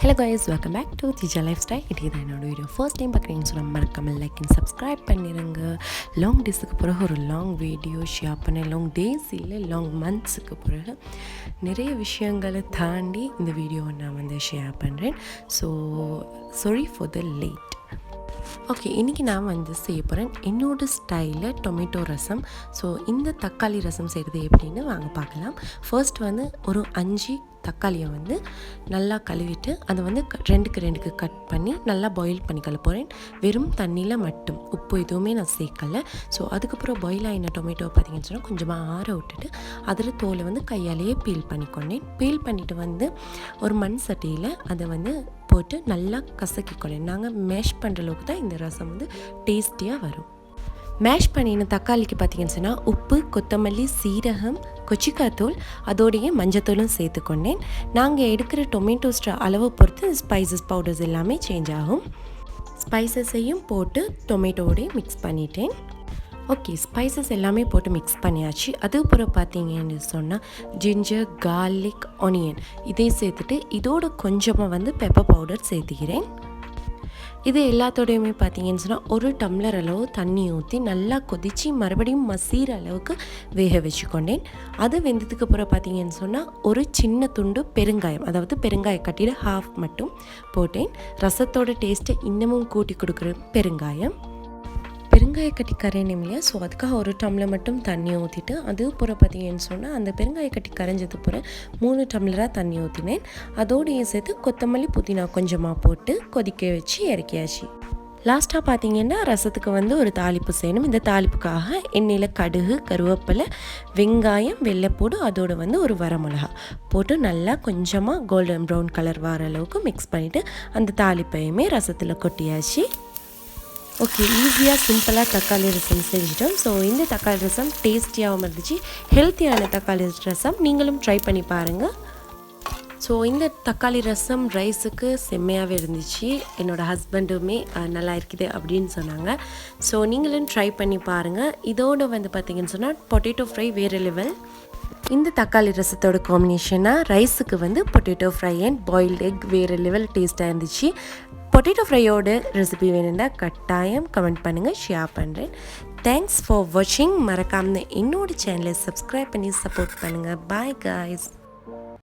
Hello guys welcome back to திஜா life style இது தான் என்னோட வீடியோ ஃபர்ஸ்ட் டைம் பார்க்குறீங்கன்னு சொல்ல மறக்காமல் லைக் அண்ட் சப்ஸ்கிரைப் பண்ணிடுங்க லாங் டேஸுக்கு பிறகு ஒரு லாங் வீடியோ ஷேர் பண்ணேன். லாங் டேஸ் இல்லை லாங் மந்த்ஸுக்கு பிறகு நிறைய விஷயங்களை தாண்டி இந்த வீடியோவை நான் வந்து ஷேர் பண்ணுறேன் so sorry for the late okay இன்றைக்கி நான் வந்து செய்ய போகிறேன் என்னோடய ஸ்டைலில் டொமேட்டோ ரசம். ஸோ இந்த தக்காளி ரசம் செய்கிறது எப்படின்னு வாங்க பார்க்கலாம். ஃபர்ஸ்ட் வந்து ஒரு அஞ்சு தக்காளியை வந்து நல்லா கழுவிட்டு அதை வந்து ரெண்டுக்கு ரெண்டுக்கு கட் பண்ணி நல்லா பாயில் பண்ணிக்கல போகிறேன் வெறும் தண்ணியில் மட்டும். உப்பு எதுவுமே நான் சேர்க்கலை. ஸோ அதுக்கப்புறம் பாயில் ஆகின டொமேட்டோ பார்த்திங்கன்னு சொன்னால் கொஞ்சமாக ஆற விட்டுட்டு அதில் தோலை வந்து கையாலேயே பீல் பண்ணிக்கொண்டேன். பீல் பண்ணிவிட்டு வந்து ஒரு மண் சட்டியில் அதை வந்து போட்டு நல்லா கசக்கிக்கொள்ளேன் நாங்கள் மேஷ் பண்ணுற அளவுக்கு தான் இந்த ரசம் வந்து டேஸ்டியாக வரும். மேஷ் பண்ணின தக்காளிக்கு பார்த்தீங்கன்னு சொன்னால் உப்பு கொத்தமல்லி சீரகம் கொச்சிக்காத்தூள் அதோடைய மஞ்சத்தூளும் சேர்த்துக்கொண்டேன். நாங்கள் எடுக்கிற டொமேட்டோஸ்ட அளவை பொறுத்து ஸ்பைசஸ் பவுடர்ஸ் எல்லாமே சேஞ்ச் ஆகும். ஸ்பைசஸையும் போட்டு டொமேட்டோவோடய மிக்ஸ் பண்ணிட்டேன். ஓகே ஸ்பைசஸ் எல்லாமே போட்டு மிக்ஸ் பண்ணியாச்சு. அதுக்கப்புறம் பார்த்தீங்கன்னு சொன்னால் ஜிஞ்சர் கார்லிக் ஆனியன் இதையும் சேர்த்துட்டு இதோட கொஞ்சமாக வந்து பெப்பர் பவுடர் சேர்த்துக்கிறேன். இது எல்லாத்தோடையுமே பார்த்தீங்கன்னு சொன்னால் ஒரு டம்ளர் அளவு தண்ணி ஊற்றி நல்லா கொதித்து மறுபடியும் மசீர அளவுக்கு வேக வச்சுக்கொண்டேன். அது வெந்ததுக்கு அப்புறம் பார்த்தீங்கன்னு சொன்னால் ஒரு சின்ன துண்டு பெருங்காயம் அதாவது பெருங்காய கட்டியில் ஹாஃப் மட்டும் போட்டேன். ரசத்தோட டேஸ்ட்டை இன்னமும் கூட்டி கொடுக்குற பெருங்காயம். பெருங்காய கட்டி கரையணும் இல்லையா? ஸோ அதுக்காக ஒரு டம்ளர் மட்டும் தண்ணி ஊற்றிட்டு அது புற பார்த்தீங்கன்னு சொன்னால் அந்த பெருங்காய கட்டி கரைஞ்சது புற மூணு டம்ளராக தண்ணி ஊற்றினேன் அதோடையே சேர்த்து கொத்தமல்லி புதினா கொஞ்சமாக போட்டு கொதிக்க வச்சு இறக்கியாச்சு. லாஸ்ட்டாக பார்த்தீங்கன்னா ரசத்துக்கு வந்து ஒரு தாளிப்பு செய்யணும். இந்த தாளிப்புக்காக எண்ணெயில் கடுகு கருவேப்பிலை வெங்காயம் வெள்ளைப்பூடு அதோடு வந்து ஒரு வரமிளகா போட்டு நல்லா கொஞ்சமாக கோல்டன் ப்ரௌன் கலர் வர அளவுக்கு மிக்ஸ் பண்ணிவிட்டு அந்த தாளிப்பையுமே ரசத்தில் கொட்டியாச்சு. ஓகே ஈஸியாக சிம்பிளாக தக்காளி ரசம் செஞ்சிட்டோம். ஸோ இந்த தக்காளி ரசம் டேஸ்டியாகவும் இருந்துச்சு. ஹெல்த்தியான தக்காளி ரசம் நீங்களும் ட்ரை பண்ணி பாருங்கள் ஸோ இந்த தக்காளி ரசம் ரைஸுக்கு செம்மையாகவே இருந்துச்சு. என்னோடய ஹஸ்பண்டுமே நல்லா இருக்குது அப்படின்னு சொன்னாங்க. ஸோ நீங்களும் ட்ரை பண்ணி பாருங்கள் இதோடு வந்து பார்த்திங்கன்னு சொன்னால் பொட்டேட்டோ ஃப்ரை வேறு லெவல் இந்த தக்காளி ரசத்தோட காம்பினேஷனாக ரைஸுக்கு வந்து potato fry and boiled egg வேறு லெவல் டேஸ்ட்டாக இருந்துச்சு. பொட்டேட்டோ ஃப்ரையோட ரெசிபி வேணும்னா கட்டாயம் கமெண்ட் பண்ணுங்கள் ஷேர் பண்ணுறேன் தேங்க்ஸ் ஃபார் வாட்சிங் மறக்காமல் என்னோட சேனலை சப்ஸ்கிரைப் பண்ணி சப்போர்ட் பண்ணுங்கள் பாய் காய்ஸ்